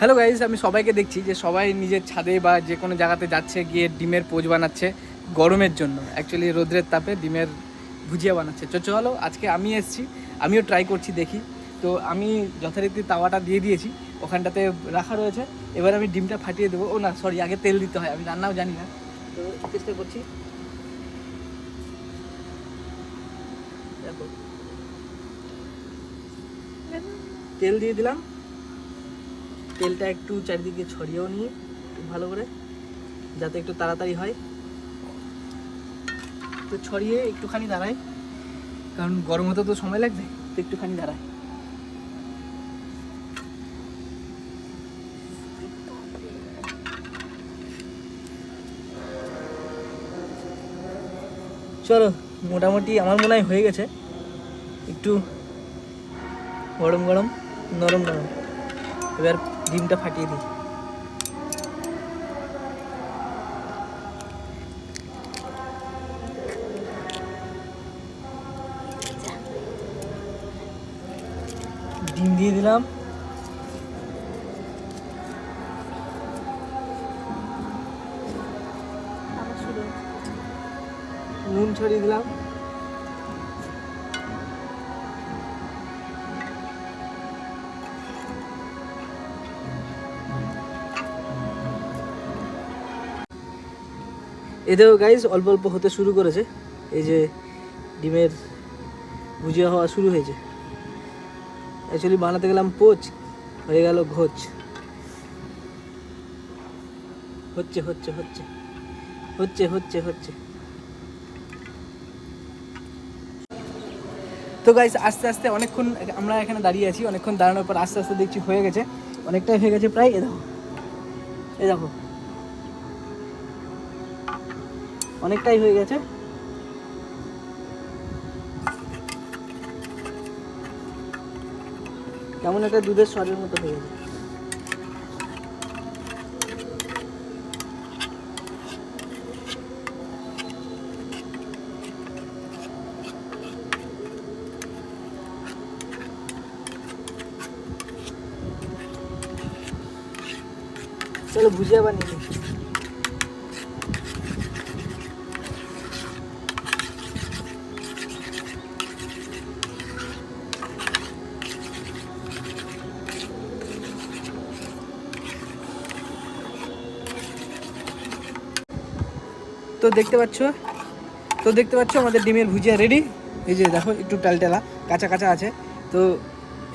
Hello guys আমি সবাইকে দেখছি যে সবাই নিজের ছাদে বা যে কোনো জায়গাতে যাচ্ছে, গিয়ে ডিমের পোজ বানাচ্ছে গরমের জন্য। অ্যাকচুয়ালি রোদ্রের তাপে ডিমের ভুজিয়া বানাচ্ছে। তো চলো, আজকে আমি এসেছি, আমিও ট্রাই করছি দেখি। তো আমি যথারীতি তাওয়াটা দিয়ে দিয়েছি, ওখানটাতে রাখা রয়েছে। এবার আমি ডিমটা ফাটিয়ে দেবো। ও না সরি আগে তেল দিতে হয়, আমি রান্নাও জানি না। তো চেষ্টা করছি। তেল দিয়ে দিলাম। তেলটা একটু চারিদিকে ছড়িয়েও একটু ভালো করে, যাতে একটু তাড়াতাড়ি হয়। তো ছড়িয়ে একটুখানি দাঁড়াই কারণ গরম হতে তো সময় লাগবে, তো একটুখানি দাঁড়ায়। চলো, মোটামুটি আমার মনে হয় হয়ে গেছে। একটু গরম গরম, নরম নরম। এবার ডিমটা ফাটিয়ে দিই। ডিম দিয়ে দিলাম। নুন ছড়িয়ে দিলাম। এতেও গাইজ অল্প অল্প হতে শুরু করেছে। এই যে ডিমের ভুজিয়া হওয়া শুরু হয়েছে। অ্যাকচুয়ালি বানাতে গেলাম পোচ, হয়ে গেল ঘোচ। হচ্ছে হচ্ছে হচ্ছে। হচ্ছে হচ্ছে হচ্ছে। তো গাইস আস্তে আস্তে অনেকক্ষণ আমরা এখানে দাঁড়িয়ে আছি, অনেকক্ষণ দাঁড়ানোর পর আস্তে আস্তে দেখছি হয়ে গেছে। অনেকটাই হয়ে গেছে প্রায়, এ দেখো। এ দেখো। অনেকটাই হয়ে গেছে। কেমন একটা দুধের স্বরের মতো হয়ে গেছে। চলো ভুজিয়া বানিয়ে তো দেখতে পাচ্ছ? তো দেখতে পাচ্ছ আমাদের ডিমের ভুজিয়া রেডি এই যে দেখো, একটু টালটেলা, কাঁচা কাঁচা আছে। তো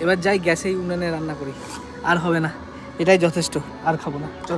এবার যাই গ্যাসেই উনানে রান্না করি। আর হবে না, এটাই যথেষ্ট, আর খাব না। চলো।